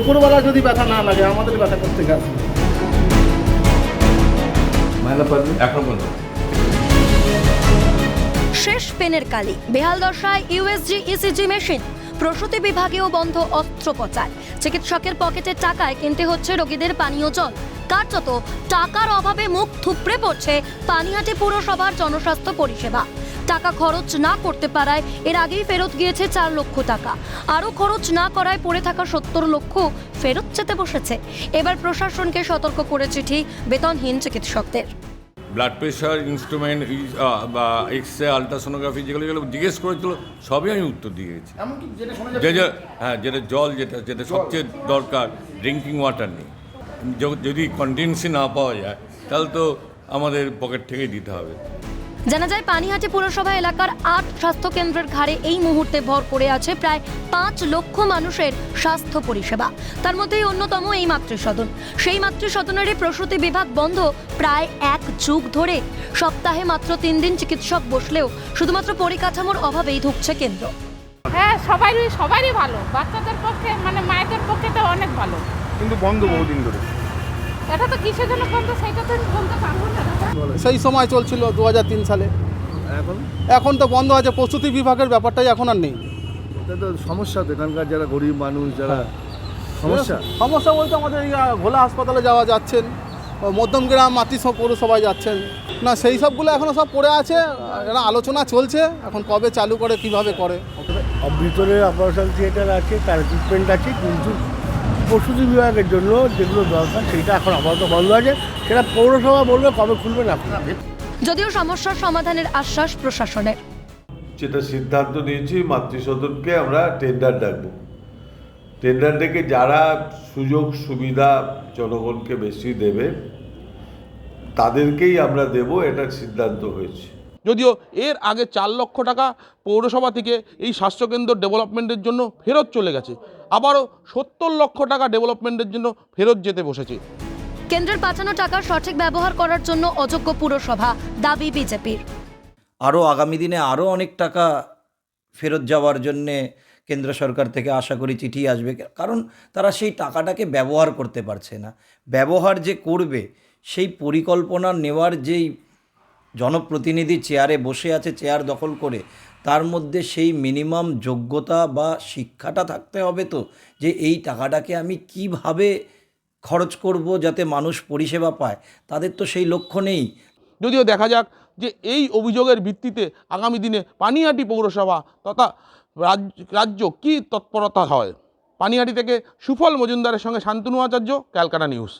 উপরবেলা যদি ব্যথা না লাগে আমাদের ব্যথা করতে গেছে ময়লা পারবে? এখন পর্যন্ত শেষ পেনের কালি বেহাল দশায় ইউএসজি ইসিজি মেশিন প্রসূতি বিভাগেও বন্ধ অস্ত্রোপচার। চিকিৎসকের পকেটের টাকায় কিনতে হচ্ছে রোগীদের পানীয় জল। কার্যত টাকার অভাবে মুখ থুপড়ে পড়ছে পানিহাটি পুরসভার জনস্বাস্থ্য পরিষেবা। টাকা খরচ না করতে পারায় এর আগেই ফেরত গিয়েছে চার লক্ষ টাকা। আরও খরচ না করায় পড়ে থাকা সত্তর লক্ষ ফেরত যেতে বসেছে। এবার প্রশাসনকে সতর্ক করে চিঠি বেতনহীন চিকিৎসকদের। ব্লাড প্রেশার ইনস্ট্রুমেন্ট বা এক্স রে আলট্রাসোনোগ্রাফি যেগুলো যেগুলো জিজ্ঞেস করেছিল সবই আমি উত্তর দিয়ে গেছি। এমনকি যেটা শোনা যে যে হ্যাঁ যেটা জল যেটা যেটা সবচেয়ে দরকার ড্রিঙ্কিং ওয়াটার নেই যদি কন্টিনিউসি না পাওয়া যায় তাহলে তো আমাদের পকেট থেকেই দিতে হবে। জানা যায় পানিহাটি পুরসভা এলাকার আট স্বাস্থ্য কেন্দ্রের ঘাড়ে এই মুহূর্তে ভর করে আছে প্রায় পাঁচ লক্ষ মানুষের স্বাস্থ্য পরিষেবা। তার মধ্যেই অন্যতম এই মাতৃসদন। সেই মাতৃসদনেরই প্রসূতি বিভাগ বন্ধ প্রায় এক যুগ ধরে। সপ্তাহে মাত্র তিন দিন চিকিৎসক বসলেও শুধুমাত্র পরিকাঠামোর অভাবেই ধুকছে কেন্দ্র। হ্যাঁ সবারই সবারই ভালো। বাচ্চাদের পক্ষে মানে মায়েদের পক্ষে তো অনেক ভালো। কিন্তু বন্ধ বহুদিন ধরে। এটা তো কিসের জন্য বন্ধ? সেইটা তো বলতে পারব না সেই সময় চলছিল দু তিন সালে। এখন? এখন তো বন্ধ আছে প্রস্তুতি বিভাগের ব্যাপারটাই এখন আর নেই। এটা তো সমস্যা তো এখানকার যারা গরিব মানুষ যারা সমস্যা? সমস্যা বলতে আমাদের এই ভোলা হাসপাতালে যাওয়া যাচ্ছেন মধ্যমগ্রাম মাতৃ সব পৌরসভায় যাচ্ছেন। না সেই সবগুলো এখনও সব পড়ে আছে এরা আলোচনা চলছে এখন কবে চালু করে কীভাবে করে। ভিতরে অপারেশন থিয়েটার আছে তার ট্রিটমেন্ট আছে কিন্তু প্রসূতি বিভাগের জন্য যেগুলো দরকার সেটা এখন আপাতত বন্ধ আছে। সেটা পৌরসভা বলবে কবে খুলবে না যদিও সমস্যার সমাধানের আশ্বাস প্রশাসনের। যেটা সিদ্ধান্ত নিয়েছি মাতৃসদনকে আমরা টেন্ডার ডাকবো। টেন্ডার ডেকে যারা সুযোগ সুবিধা জনগণকে বেশি দেবে তাদেরকেই আমরা দেব এটার সিদ্ধান্ত হয়েছে। যদিও এর আগে চার লক্ষ টাকা পৌরসভা থেকে এই স্বাস্থ্যকেন্দ্র ডেভেলপমেন্টের জন্য ফেরত চলে গেছে। আবারও সত্তর লক্ষ টাকা ডেভেলপমেন্টের জন্য ফেরত যেতে বসেছে। কেন্দ্রের পাঠানো টাকা সঠিক ব্যবহার করার জন্য অযোগ্য পুরসভা দাবি বিজেপির। আরও আগামী দিনে আরও অনেক টাকা ফেরত যাওয়ার জন্যে কেন্দ্র সরকার থেকে আশা করি চিঠি আসবে। কারণ তারা সেই টাকাটাকে ব্যবহার করতে পারছে না। ব্যবহার যে করবে সেই পরিকল্পনা নেওয়ার যেই জনপ্রতিনিধি চেয়ারে বসে আছে চেয়ার দখল করে। তার মধ্যে সেই মিনিমাম যোগ্যতা বা শিক্ষাটা থাকতে হবে তো, যে এই টাকাটাকে আমি কীভাবে খরচ করব যাতে মানুষ পরিষেবা পায়, তাদের তো সেই লক্ষ্য নেই। যদিও দেখা যাক যে এই অভিযোগের ভিত্তিতে আগামী দিনে পানিহাটি পৌরসভা তথা রাজ্য কী তৎপরতা হয়? পানিহাটি থেকে সুফল মজুমদারের সঙ্গে শান্তনু আচার্য, ক্যালকাটা নিউজ।